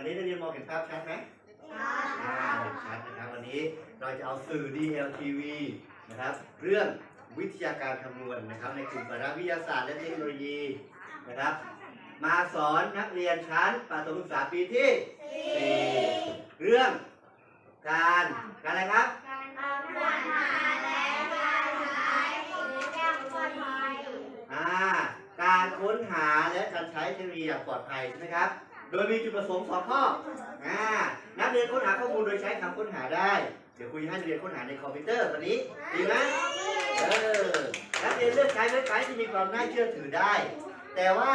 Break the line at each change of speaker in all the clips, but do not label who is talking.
วันนี้นักเรียนมองเห็นภาพชัดไหมอ่าเห็นชัดนะครับวันนี้เราจะเอาสื่อ DLTV นะครับ เรื่องวิทยาการคำนวณนะครับ ในกลุ่มคณะวิทยาศาสตร์และเทคโนโลยีนะครับ มาสอนนักเรียนชั้นประถมศึกษาปีที่สี่เรื่องการการอะไรครับอ่าการค้นหาและการใช้เทคโนโลยีอย่างปลอดภัยใช่ไหมครับ โดยมีจุดประสงค์สองข้ออ่านักเรียนค้นหาข้อมูลโดยใช้คำค้นหาได้ เดี๋ยวครูจะให้นักเรียนค้นหาในคอมพิวเตอร์ตอนนี้ ดีไหมเออ นักเรียนเลือกใช้เว็บไซต์ที่มีความน่าเชื่อถือได้ แต่ว่า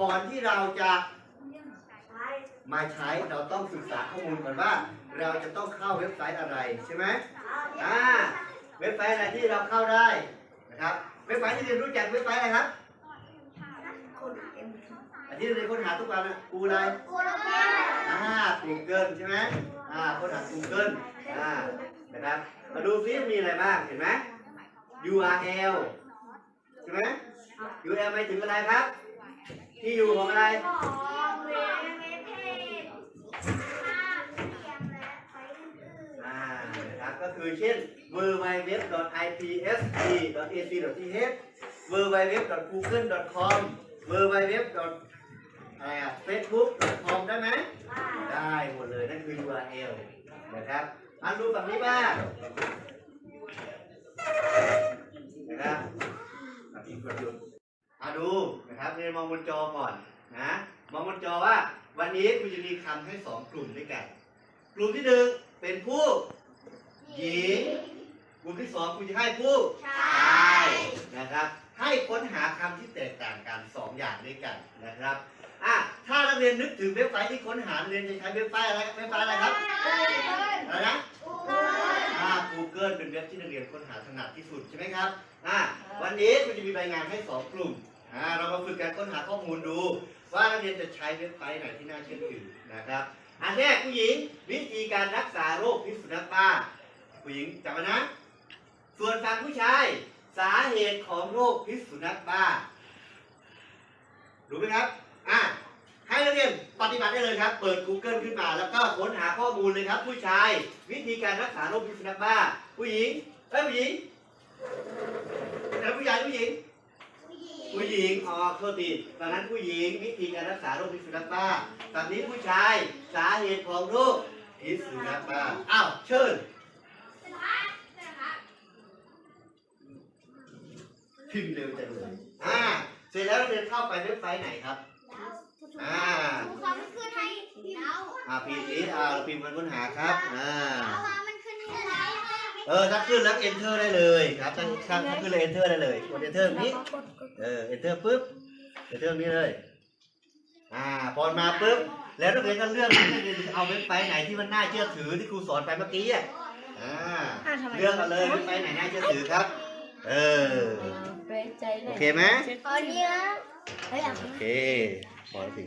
ก่อนที่เราจะมาใช้เราต้องศึกษาข้อมูลก่อนว่า เราจะต้องเข้าเว็บไซต์อะไรใช่ไหมอ่า เว็บไซต์อะไรที่เราเข้าได้นะครับ เว็บไซต์ที่เรียนรู้จักเว็บไซต์อะไรครับ อันที่เรียนค้นหาทุกวันนะกูอะไรปูเกินอ่า Google ใช่ไหมอ่าค้นหา Google อ่านะครับมาดูซิมีอะไรบ้างเห็นไหม URL ใช่ไหม URL หมายถึงอะไรครับ ที่อยู่ของอะไรอ่านะครับก็คือเช่น www.ipsc.ac.th www.google.com www. อะไรอะ facebook.com ได้ไหมได้หมดเลยนั่นคือ URL นะครับมาดูฝั่งนี้บ้างนะครับอะพี่กดหยุดมาดูนะครับเรียนมองบนจอก่อนนะมองบนจอว่าวันนี้คุณจะมีคำให้สองกลุ่มด้วยกัน กลุ่มที่หนึ่งเป็นผู้หญิง กลุ่มที่สองคุณจะให้ผู้ชาย นะครับ ให้ค้นหาคำที่แตกต่างกันสองอย่างด้วยกันนะครับอะถ้านักเรียนนึกถึงเว็บไซต์ที่ค้นหานักเรียนจะใช้เว็บไซต์อะไรเว็บไซต์อะไรครับอะไรนะอ่า Google เป็นเว็บที่นักเรียนค้นหาถนัดที่สุดใช่ไหมครับอะวันนี้คุณจะมีรายงานให้สองกลุ่มอ่าเรามาฝึกการค้นหาข้อมูลดู ว่านักเรียนจะใช้เว็บไซต์ไหนที่น่าเชื่อถือนะครับ อันแรกผู้หญิงวิธีการรักษาโรคพิษสุนัขบ้าผู้หญิงจำไว้นะ ส่วนฝั่งผู้ชาย สาเหตุของโรคพิษสุนัขบ้า รู้ไหมครับ อะ ให้นักเรียนปฏิบัติได้เลยครับ เปิด Google ขึ้นมา แล้วก็ค้นหาข้อมูลเลยครับ ผู้ชาย วิธีการรักษาโรคพิษสุนัขบ้า ผู้หญิงเอ้ยผู้หญิงแล้วผู้ชายหรือผู้หญิง ผู้หญิง อ๋อโทษทีตอนนั้นผู้หญิง วิธีการรักษาโรคพิษสุนัขบ้า ตอนนี้ผู้ชาย สาเหตุของโรคพิษสุนัขบ้า อ้าว เชิญ พิมพ์เร็วจังเลยอ่าเสร็จแล้วเราเดินเข้าไปเว็บไซต์ไหนครับ อ่าอ่าพิมพ์นี้อ่าเราพิมพ์มันค้นหาครับ อ่าเออถ้าขึ้นแล้ว enter ได้เลยครับถ้าถ้าถ้าขึ้นแล้ว enter ได้เลยกด enter นี้ เออ enter ปุ๊บ enter นี้เลย อ่า พอมาปุ๊บ แล้วนักเรียนก็เลือกว่านักเรียนจะเอาเว็บไซต์ไหนที่มันน่าเชื่อถือที่ครูสอนไปเมื่อกี้อะ อ่า เลือกเอาเลยเว็บไซต์ไหนน่าเชื่อถือครับ เออ โอเคไหมโอเคพอแล้วสิ